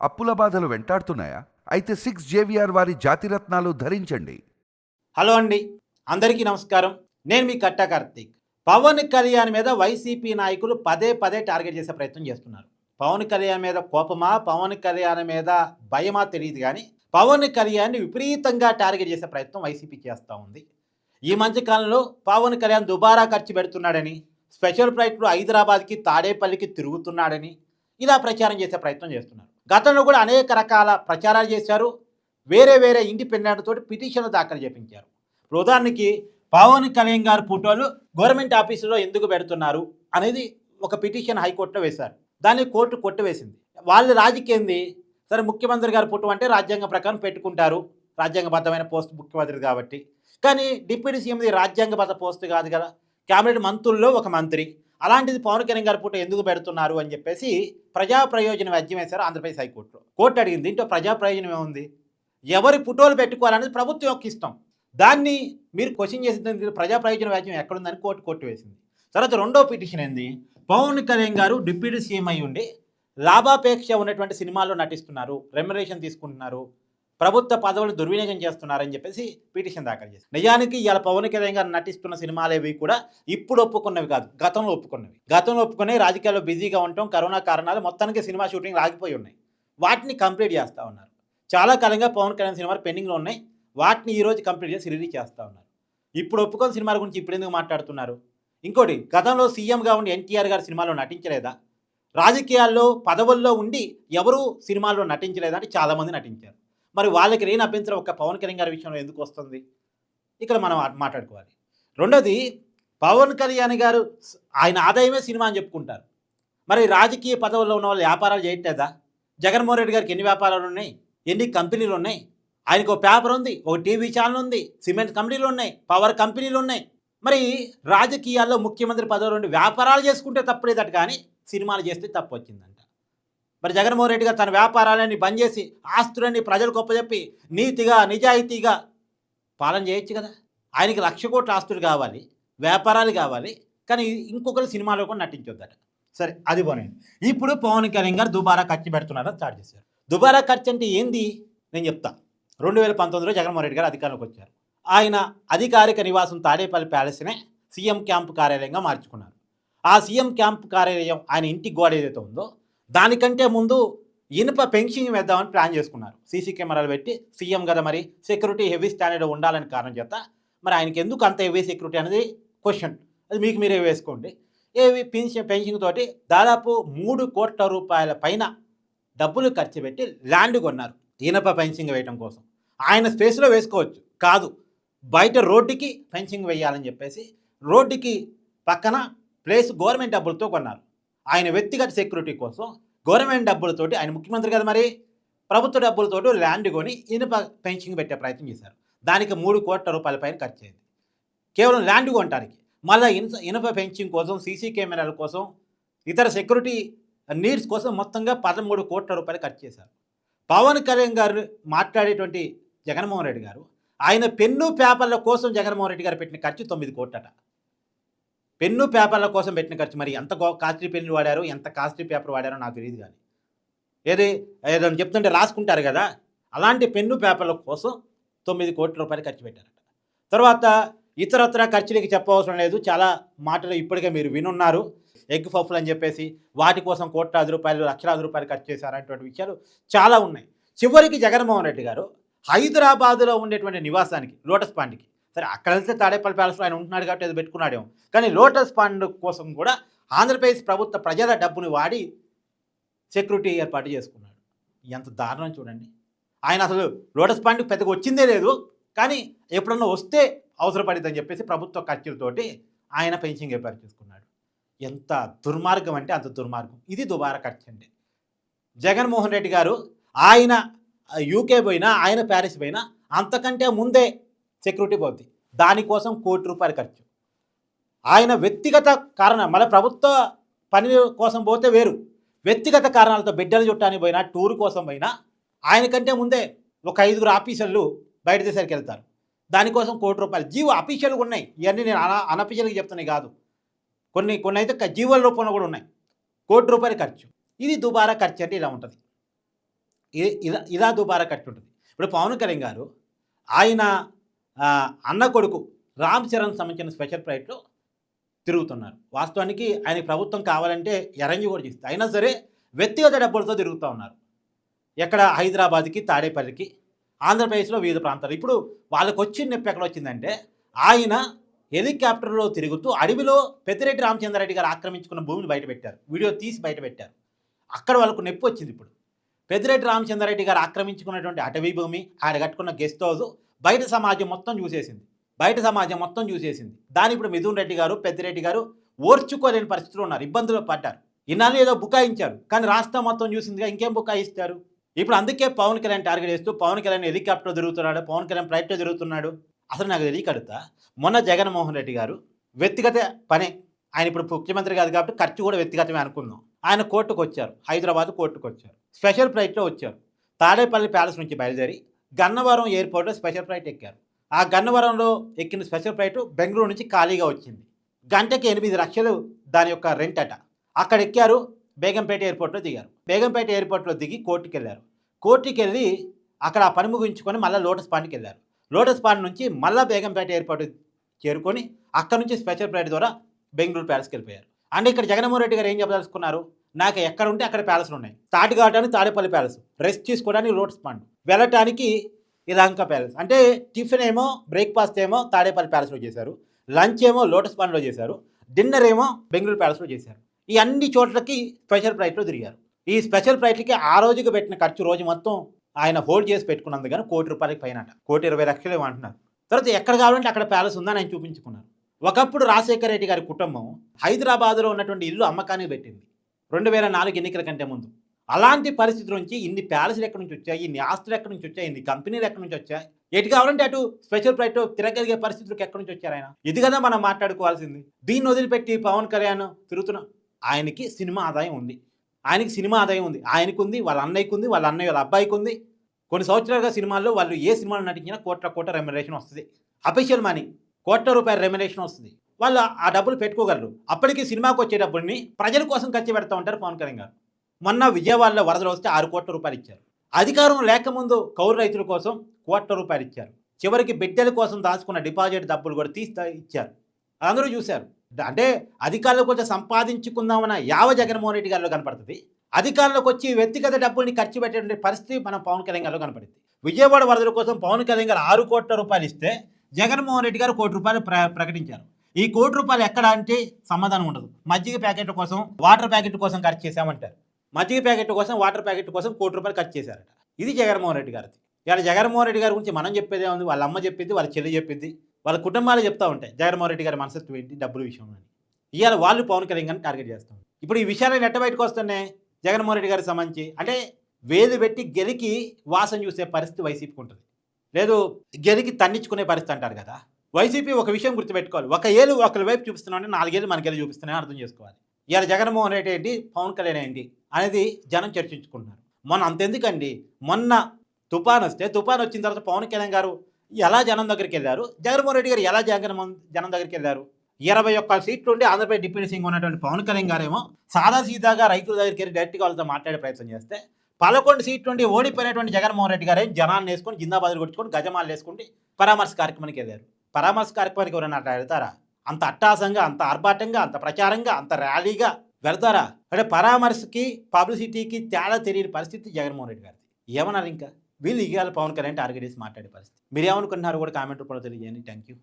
అప్పుల బాధలు వెంటాడుతున్నాయా? అయితే సిక్స్ జేవిఆర్ వారి జాతిరత్నాలు ధరించండి. హలో అండి. అందరికీ నమస్కారం. నేను మీ కట్ట కార్తీక్. పవన్ కళ్యాణ్ మీద వైసీపీ నాయకులు పదే పదే టార్గెట్ చేసే ప్రయత్నం చేస్తున్నారు. పవన్ కళ్యాణ్ మీద కోపమా? పవన్ కళ్యాణ్ మీద భయమా? తెలియదు కానీ పవన్ కళ్యాణ్ని విపరీతంగా టార్గెట్ చేసే ప్రయత్నం వైసీపీ చేస్తూ ఉంది. ఈ మధ్య కాలంలో పవన్ కళ్యాణ్ దుబారా ఖర్చు పెడుతున్నాడని స్పెషల్ ఫ్లైట్లో హైదరాబాద్కి తాడేపల్లికి తిరుగుతున్నాడని ఇలా ప్రచారం చేసే ప్రయత్నం చేస్తున్నారు. గతంలో కూడా అనేక రకాల ప్రచారాలు చేశారు. వేరే వేరే ఇండిపెండెంట్ తోటి పిటిషన్లు దాఖలు చేపించారు. ఇప్పుడు ఉదాహరణకి పవన్ కళ్యాణ్ గారి ఫోటోలు గవర్నమెంట్ ఆఫీసులో ఎందుకు పెడుతున్నారు అనేది ఒక పిటిషన్ హైకోర్టులో వేశారు. దాన్ని కోర్టు కొట్టివేసింది. వాళ్ళ రాజకీయంది సరే ముఖ్యమంత్రి గారి ఫోటో అంటే రాజ్యాంగ ప్రకారం పెట్టుకుంటారు. రాజ్యాంగబద్ధమైన పోస్ట్ ముఖ్యమంత్రి కాబట్టి. కానీ డిప్యూటీ సీఎంది రాజ్యాంగబద్ధ పోస్ట్ కాదు కదా. క్యాబినెట్ మంత్రుల్లో ఒక మంత్రి. అలాంటిది పవన్ కళ్యాణ్ గారి పూట ఎందుకు పెడుతున్నారు అని చెప్పేసి ప్రజా ప్రయోజన వ్యాజ్యం వేశారు ఆంధ్రప్రదేశ్ హైకోర్టులో. కోర్టు అడిగింది దీంట్లో ప్రజా ప్రయోజనం ఏముంది? ఎవరి ఫోటోలు పెట్టుకోవాలనేది ప్రభుత్వం యొక్క ఇష్టం. దాన్ని మీరు క్వశ్చన్ చేసిన ప్రజా ప్రయోజన వ్యాజ్యం ఎక్కడుందని కోర్టు కోర్టు వేసింది. తర్వాత రెండో పిటిషన్ ఏంది? పవన్ కళ్యాణ్ గారు డిప్యూటీ సీఎం అయి ఉండి లాభాపేక్ష ఉన్నటువంటి సినిమాల్లో నటిస్తున్నారు. రెమ్యునరేషన్ తీసుకుంటున్నారు. ప్రభుత్వ పదవులు దుర్వినియోగం చేస్తున్నారని చెప్పేసి పిటిషన్ దాఖలు చేశారు నిజానికి ఇవాళ పవన్ కళ్యాణ్ గారు నటిస్తున్న సినిమాలేవి కూడా ఇప్పుడు ఒప్పుకున్నవి కాదు గతంలో ఒప్పుకున్నవి. గతంలో ఒప్పుకునే రాజకీయాల్లో బిజీగా ఉండటం కరోనా కారణాలు మొత్తానికి సినిమా షూటింగ్ ఆగిపోయి ఉన్నాయి. వాటిని కంప్లీట్ చేస్తూ ఉన్నారు. చాలా కాలంగా పవన్ కళ్యాణ్ సినిమాలు పెండింగ్లో ఉన్నాయి. వాటిని ఈరోజు కంప్లీట్ చేసి రిలీజ్ చేస్తూ ఉన్నారు. ఇప్పుడు ఒప్పుకొని సినిమాల గురించి ఇప్పుడు ఎందుకు మాట్లాడుతున్నారు? ఇంకోటి గతంలో సీఎంగా ఉండి ఎన్టీఆర్ గారి సినిమాలో నటించలేదా? రాజకీయాల్లో పదవుల్లో ఉండి ఎవరు సినిమాల్లో నటించలేదా? అంటే చాలామంది నటించారు. మరి వాళ్ళకి లేని అభ్యంతరం ఒక పవన్ కళ్యాణ్ గారి విషయంలో ఎందుకు వస్తుంది? ఇక్కడ మనం మాట్లాడుకోవాలి. రెండోది పవన్ కళ్యాణ్ గారు ఆయన ఆదాయమే సినిమా అని చెప్పుకుంటారు. మరి రాజకీయ పదవుల్లో ఉన్న వాళ్ళు వ్యాపారాలు చేయట్లేదా? జగన్మోహన్ రెడ్డి గారికి ఎన్ని వ్యాపారాలు ఉన్నాయి? ఎన్ని కంపెనీలు ఉన్నాయి? ఆయనకు ఒక పేపర్ ఉంది ఒక టీవీ ఛానల్ ఉంది సిమెంట్ కంపెనీలు ఉన్నాయి పవర్ కంపెనీలు ఉన్నాయి. మరి రాజకీయాల్లో ముఖ్యమంత్రి పదవులు ఉండి వ్యాపారాలు చేసుకుంటే తప్పలేదట కానీ సినిమాలు చేస్తే తప్పు వచ్చిందండి. మరి జగన్మోహన్ రెడ్డి గారు తన వ్యాపారాలన్నీ బంద్ చేసి ఆస్తులన్నీ ప్రజలకు గొప్పచెప్పి నీతిగా నిజాయితీగా పాలన చేయొచ్చు కదా. ఆయనకి లక్ష కోట్ల ఆస్తులు కావాలి వ్యాపారాలు కావాలి కానీ ఇంకొకరు సినిమాలో కూడా నటించొద్దట. సరే అది పోనండి ఇప్పుడు పవన్ కళ్యాణ్ గారు దుబారా ఖర్చు పెడుతున్నారని స్టార్ట్ చేశారు. దుబారా ఖర్చు అంటే ఏంది? నేను చెప్తా. రెండు వేల పంతొమ్మిదిలో జగన్మోహన్ రెడ్డి గారు అధికారంలోకి వచ్చారు. ఆయన అధికారిక నివాసం తాడేపల్లి ప్యాలెస్నే సీఎం క్యాంపు కార్యాలయంగా మార్చుకున్నారు. ఆ సీఎం క్యాంప్ కార్యాలయం ఆయన ఇంటి గోడ ఏదైతే ఉందో దానికంటే ముందు ఇనుప పెన్షన్ వేద్దామని ప్లాన్ చేసుకున్నారు. సీసీ కెమెరాలు పెట్టి సీఎం కదా మరి సెక్యూరిటీ హెవీ స్టాండర్డ్ ఉండాలని కారణం చేత మరి ఆయనకి ఎందుకు అంత హెవీ సెక్యూరిటీ అనేది క్వశ్చన్. అది మీకు మీరే వేసుకోండి. ఏవి పెన్షన్ పెన్షన్ తోటి దాదాపు మూడు కోట్ల రూపాయల పైన డబ్బులు ఖర్చు పెట్టి ల్యాండ్ కొన్నారు ఇనప పెన్షింగ్ వేయడం కోసం. ఆయన స్పేస్లో వేసుకోవచ్చు. కాదు. బయట రోడ్డుకి ఫెన్సింగ్ వేయాలని చెప్పేసి రోడ్డుకి పక్కన ప్లేస్ గవర్నమెంట్ డబ్బులతో కొన్నారు. ఆయన వ్యక్తిగత సెక్యూరిటీ కోసం గవర్నమెంట్ డబ్బులతోటి ఆయన ముఖ్యమంత్రి కదా మరి? ప్రభుత్వ డబ్బులతోటి ల్యాండ్ కొని ఇనుప పెన్షన్ పెట్టే ప్రయత్నం చేశారు. దానికి మూడు కోట్ల రూపాయల పైన ఖర్చు అయింది. కేవలం ల్యాండ్ కొనడానికి మళ్ళీ ఇనుప ఇనుప పెన్షన్ కోసం సీసీ కెమెరాల కోసం ఇతర సెక్యూరిటీ నీడ్స్ కోసం మొత్తంగా పదమూడు కోట్ల రూపాయలు ఖర్చు చేశారు. పవన్ కళ్యాణ్ గారు మాట్లాడేటువంటి జగన్మోహన్ రెడ్డి గారు ఆయన పెన్ను పేపర్ల కోసం జగన్మోహన్ రెడ్డి గారు పెట్టిన ఖర్చు తొమ్మిది కోట్లట. పెన్ను పేపర్ల కోసం పెట్టిన ఖర్చు. మరి ఎంత కాస్ట్లీ పెన్ను వాడారు? ఎంత కాస్ట్లీ పేపర్ వాడారో నాకు తెలియదు కానీ. ఏది ఏదైనా చెప్తుంటే రాసుకుంటారు కదా? అలాంటి పెన్ను పేపర్ల కోసం తొమ్మిది కోట్ల రూపాయలు ఖర్చు పెట్టారట. తర్వాత ఇతరత్ర ఖర్చులకి చెప్పవసరం లేదు. చాలా మాటలు ఇప్పటికే మీరు వినున్నారు. ఎగ్ పఫ్లు అని చెప్పేసి వాటి కోసం కోట్లాది రూపాయలు లక్షలాది రూపాయలు ఖర్చు చేశారనేటువంటి విషయాలు చాలా ఉన్నాయి. చివరికి జగన్మోహన్ రెడ్డి గారు హైదరాబాదులో ఉండేటువంటి నివాసానికి లోటస్ పాండ్కి సరే అక్కడ వెళ్తే తాడేపల్లి ప్యాలెస్లో ఆయన ఉంటున్నాడు కాబట్టి అది పెట్టుకున్నాడేమో. కానీ లోటస్ ఫండ్ కోసం కూడా ఆంధ్రప్రదేశ్ ప్రభుత్వ ప్రజల డబ్బుని వాడి సెక్యూరిటీ ఏర్పాటు చేసుకున్నాడు. ఎంత దారుణం చూడండి. ఆయన అసలు లోటస్ పాండ్కి పెద్దగా వచ్చిందే లేదు కానీ ఎప్పుడన్నా వస్తే అవసరపడిద్దని చెప్పేసి ప్రభుత్వ ఖర్చులతోటి ఆయన పెన్షన్ ఏర్పాటు చేసుకున్నాడు. ఎంత దుర్మార్గం అంటే అంత దుర్మార్గం. ఇది దుబారా ఖర్చు అండి. జగన్మోహన్ రెడ్డి గారు ఆయన యూకే పోయినా ఆయన ప్యారిస్ పోయినా అంతకంటే ముందే సెక్యూరిటీ పోద్ది. దానికోసం కోటి రూపాయలు ఖర్చు. ఆయన వ్యక్తిగత కారణం మళ్ళీ ప్రభుత్వ పని కోసం పోతే వేరు. వ్యక్తిగత కారణాలతో బిడ్డలు చుట్టానికి పోయినా టూర్ కోసం పోయినా ఆయన కంటే ముందే ఒక ఐదుగురు ఆఫీసర్లు బయట దేశానికి వెళ్తారు. దానికోసం కోటి రూపాయలు. జీవో అఫీషియల్గా ఉన్నాయి. ఇవన్నీ నేను అన అనఫీషియల్గా చెప్తున్నాయి కాదు. కొన్ని కొన్ని అయితే జీవల జీవోల రూపంలో కూడా ఉన్నాయి. కోటి రూపాయలు ఖర్చు. ఇది దుబారా ఖర్చు అంటే ఇలా ఉంటుంది. ఇది ఇలా ఇలా దుబారా ఖర్చు ఉంటుంది. ఇప్పుడు పవన్ కళ్యాణ్ గారు ఆయన అన్న కొడుకు రామ్ చరణ్ సంబంధించిన స్పెషల్ ఫ్లైట్లో తిరుగుతున్నారు. వాస్తవానికి ఆయనకి ప్రభుత్వం కావాలంటే ఎరంజి కూడా చేస్తుంది. అయినా సరే వ్యక్తిగత డబ్బులతో తిరుగుతూ ఉన్నారు. ఎక్కడ? హైదరాబాద్కి తాడేపల్లికి ఆంధ్రప్రదేశ్లో వివిధ ప్రాంతాలు. ఇప్పుడు వాళ్ళకు వచ్చిన నొప్పి ఎక్కడ వచ్చిందంటే ఆయన హెలికాప్టర్లో తిరుగుతూ అడవిలో పెద్దిరెడ్డి రామచంద్రారెడ్డి గారు ఆక్రమించుకున్న భూమిని బయటపెట్టారు వీడియో తీసి బయటపెట్టారు అక్కడ వాళ్ళకు నొప్పి వచ్చింది ఇప్పుడు. పెద్దిరెడ్డి రామచంద్రారెడ్డి గారు ఆక్రమించుకున్నటువంటి అటవీ భూమి ఆయన కట్టుకున్న గెస్ట్ హౌస్ బయట సమాజం మొత్తం చూసేసింది. బయట సమాజం మొత్తం చూసేసింది. దాని ఇప్పుడు మిథున్ రెడ్డి గారు పెద్దిరెడ్డి గారు ఓర్చుకోలేని పరిస్థితిలో ఉన్నారు. ఇబ్బందులు పడ్డారు. ఇన్నాళ్ళు ఏదో బుకాయించారు. కానీ రాష్ట్రం మొత్తం చూసిందిగా ఇంకేం బుకాయిస్తారు? ఇప్పుడు అందుకే పవన్ కళ్యాణ్ టార్గెట్ చేస్తూ పవన్ కళ్యాణ్ హెలికాప్టర్ తిరుగుతున్నాడు పవన్ కళ్యాణ్ ఫ్లైట్లో తిరుగుతున్నాడు. అసలు నాకు తెలియక అడుగుతా. మొన్న జగన్మోహన్ రెడ్డి గారు వ్యక్తిగత పనే. ఆయన ఇప్పుడు ముఖ్యమంత్రి కాదు కాబట్టి ఖర్చు కూడా వ్యక్తిగతమే అనుకుందాం. ఆయన కోర్టుకు వచ్చారు హైదరాబాద్ కోర్టుకు వచ్చారు స్పెషల్ ఫ్లైట్లో వచ్చారు. తాడేపల్లి ప్యాలెస్ నుంచి బయలుదేరి గన్నవరం ఎయిర్పోర్ట్లో స్పెషల్ ఫ్లైట్ ఎక్కారు. ఆ గన్నవరంలో ఎక్కిన స్పెషల్ ఫ్లైట్ బెంగళూరు నుంచి ఖాళీగా వచ్చింది. గంటకి ఎనిమిది లక్షలు దాని యొక్క రెంట్ అట. అక్కడ ఎక్కారు బేగంపేట ఎయిర్పోర్ట్లో దిగారు. బేగంపేట ఎయిర్పోర్ట్లో దిగి కోర్టుకి వెళ్ళారు కోర్టుకి వెళ్ళి అక్కడ ఆ పని ముగించుకొని మళ్ళీ లోటస్ పాండ్కి వెళ్ళారు. లోటస్ పాండ్ నుంచి మళ్ళీ బేగంపేట ఎయిర్పోర్ట్ చేరుకొని అక్కడ నుంచి స్పెషల్ ఫ్లైట్ ద్వారా బెంగళూరు ప్యాలెస్కి వెళ్ళిపోయారు. అంటే ఇక్కడ జగన్మోహన్ రెడ్డి గారు ఏం చెప్పదలుచుకున్నారు? నాకు ఎక్కడ ఉంటే అక్కడ ప్యాలెస్లు ఉన్నాయి. తాటి కావడానికి తాడేపల్లి ప్యాలెస్. రెస్ట్ తీసుకోవడానికి లోటస్ పాండ్. వెళ్ళటానికి ఇలాంక ప్యాలెస్. అంటే టిఫిన్ ఏమో బ్రేక్ఫాస్ట్ ఏమో తాడేపల్లి ప్యాలెస్లో చేశారు. లంచ్ ఏమో లోటస్ పాండ్లో చేశారు. డిన్నర్ ఏమో బెంగళూరు ప్యాలెస్లో చేశారు. ఈ అన్ని చోట్లకి స్పెషల్ ఫ్లైట్లో తిరిగారు. ఈ స్పెషల్ ఫ్లైట్లకి ఆ రోజుకి పెట్టిన ఖర్చు రోజు మొత్తం ఆయన హోల్డ్ చేసి పెట్టుకున్నందుకు కానీ కోటి రూపాయలకి పైన అట. కోటి ఇరవై లక్షలు ఏమో అంటున్నారు. తర్వాత ఎక్కడ కావాలంటే అక్కడ ప్యాలెస్ ఉందని ఆయన చూపించుకున్నారు. ఒకప్పుడు రాజశేఖర రెడ్డి గారి కుటుంబం హైదరాబాద్లో ఉన్నటువంటి ఇల్లు అమ్మకానికి పెట్టింది. రెండు వేల నాలుగు ఎన్నికల కంటే ముందు. అలాంటి పరిస్థితి నుంచి ఇన్ని ప్యాలెస్లు ఎక్కడి నుంచి వచ్చాయి ఇన్ని ఆస్తులు ఎక్కడి నుంచి వచ్చాయి ఇన్ని కంపెనీలు ఎక్కడి నుంచి వచ్చాయి? ఎటు కావాలంటే అటు స్పెషల్ ఫ్లైట్ తిరగలిగే పరిస్థితులకు ఎక్కడి నుంచి వచ్చారు ఆయన? ఇది కదా మనం మాట్లాడుకోవాల్సింది. దీన్ని వదిలిపెట్టి పవన్ కళ్యాణ్ తిరుగుతున్న ఆయనకి సినిమా ఆదాయం ఉంది. ఆయనకి సినిమా ఆదాయం ఉంది. ఆయనకు ఉంది వాళ్ళ అన్నయ్యకు ఉంది వాళ్ళ అన్నయ్య వాళ్ళ అబ్బాయికి ఉంది కొన్ని సంవత్సరాలుగా సినిమాల్లో వాళ్ళు ఏ సినిమాలు నటించినా కోట్ల కోట్ల రెమ్యునరేషన్ వస్తుంది. Official money. కోట్ల రూపాయల రెమ్యునేషన్ వస్తుంది. వాళ్ళు ఆ డబ్బులు పెట్టుకోగలరు. అప్పటికి సినిమాకి వచ్చే డబ్బుల్ని ప్రజల కోసం ఖర్చు పెడతా ఉంటారు పవన్ కళ్యాణ్ గారు. మొన్న విజయవాడలో వరదలు వస్తే ఆరు కోట్ల రూపాయలు ఇచ్చారు. అధికారం లేకముందు కౌలు రైతుల కోసం కోట్ల రూపాయలు ఇచ్చారు. చివరికి బిడ్డల కోసం దాచుకున్న డిపాజిట్ డబ్బులు కూడా తీసి ఇచ్చారు. అందరూ చూశారు. అంటే అధికారులకు వచ్చి సంపాదించుకుందామన్న యావ జగన్మోహన్ రెడ్డి గారిలో కనపడుతుంది. అధికారులకు వచ్చి వ్యక్తిగత డబ్బుల్ని ఖర్చు పెట్టే పరిస్థితి మనం పవన్ కళ్యాణ్ గారిలో కనపడింది. విజయవాడ వరదల కోసం పవన్ కళ్యాణ్ గారు ఆరు కోట్ల రూపాయలు ఇస్తే జగన్మోహన్ రెడ్డి గారు కోటి రూపాయలు ప్ర ప్రకటించారు. ఈ కోటి రూపాయలు ఎక్కడ అంటే సమాధానం ఉండదు. మజ్జిగ ప్యాకెట్ కోసం వాటర్ ప్యాకెట్ కోసం ఖర్చు చేశామంటారు. మజ్జిగ ప్యాకెట్ కోసం వాటర్ ప్యాకెట్ కోసం కోటి రూపాయలు ఖర్చు చేశారట. ఇది జగన్మోహన్ రెడ్డి గారిది. ఇలా జగన్మోహన్ రెడ్డి గారి గురించి మనం చెప్పేదే ఉంది వాళ్ళ అమ్మ చెప్పింది వాళ్ళ చెల్లి చెప్పింది వాళ్ళ కుటుంబాలు చెప్తా ఉంటాయి. జగన్మోహన్ రెడ్డి గారి మనసత్వం ఏంటి? డబ్బుల విషయంలో అని. ఇవాళ వాళ్ళు పవన్ కళ్యాణ్ గారిని టార్గెట్ చేస్తాం ఇప్పుడు ఈ విషయాలు నెట్ట బయటకు వస్తున్నాయి? జగన్మోహన్ రెడ్డి గారికి సంబంధించి. అంటే వేలు పెట్టి గెలికి వాసన చూసే పరిస్థితి వైసీపీకి ఉంటుంది. లేదు గెలికి తన్నించుకునే పరిస్థితి అంటారు కదా. వైసీపీ ఒక విషయం గుర్తుపెట్టుకోవాలి. ఒక ఏళ్ళు ఒకరి వైపు చూపిస్తున్నామని నాలుగేళ్ళు మనకెళ్ళి చూపిస్తున్నాయని అర్థం చేసుకోవాలి. ఇవాళ జగన్మోహన్ రెడ్డి ఏంటి పవన్ కళ్యాణ్ ఏంటి అనేది జనం చర్చించుకుంటున్నారు. మొన్న అంతెందుకండి? మొన్న తుఫాన్ వస్తే తుఫాన్ వచ్చిన తర్వాత పవన్ కళ్యాణ్ గారు ఎలా జనం దగ్గరికి వెళ్ళారు? జగన్మోహన్ రెడ్డి గారు ఎలా జగన్ జనం దగ్గరికి వెళ్ళారు? ఇరవై ఒక్క సీట్లు ఉండి ఆంధ్రప్రదేశ్ డిప్యూటీ సింగ్ ఉన్నటువంటి పవన్ కళ్యాణ్ గారేమో సాదా సీదాగా రైతుల దగ్గరికి వెళ్ళి డైరెక్ట్గా వాళ్ళతో మాట్లాడే ప్రయత్నం చేస్తే పదకొండు సీట్లు ఉండి ఓడిపోయినటువంటి జగన్మోహన్ రెడ్డి గారే జనాన్ని వేసుకొని జిందాబాద్లు కొట్టుకొని గజమాలు వేసుకుంటే పరామర్శ కార్యక్రమానికి వెళ్ళారు పరామర్శ కార్యక్రమానికి ఎవరైనా అట్లా వెళ్తారా? అంత అట్టాసంగా అంత ఆర్భాటంగా అంత ప్రచారంగా అంత ర్యాలీగా వెళ్తారా? అంటే పరామర్శకి పబ్లిసిటీకి తేడా తెలియని పరిస్థితి జగన్మోహన్ రెడ్డి గారిది. ఏమన్నారు ఇంకా? వీళ్ళు ఇవ్వాలి పవన్ కళ్యాణ్ టార్గెట్ చేసి మాట్లాడే పరిస్థితి. మీరేమనుకుంటున్నారు కూడా కామెంట్ రూపంలో తెలియజేయండి. Thank you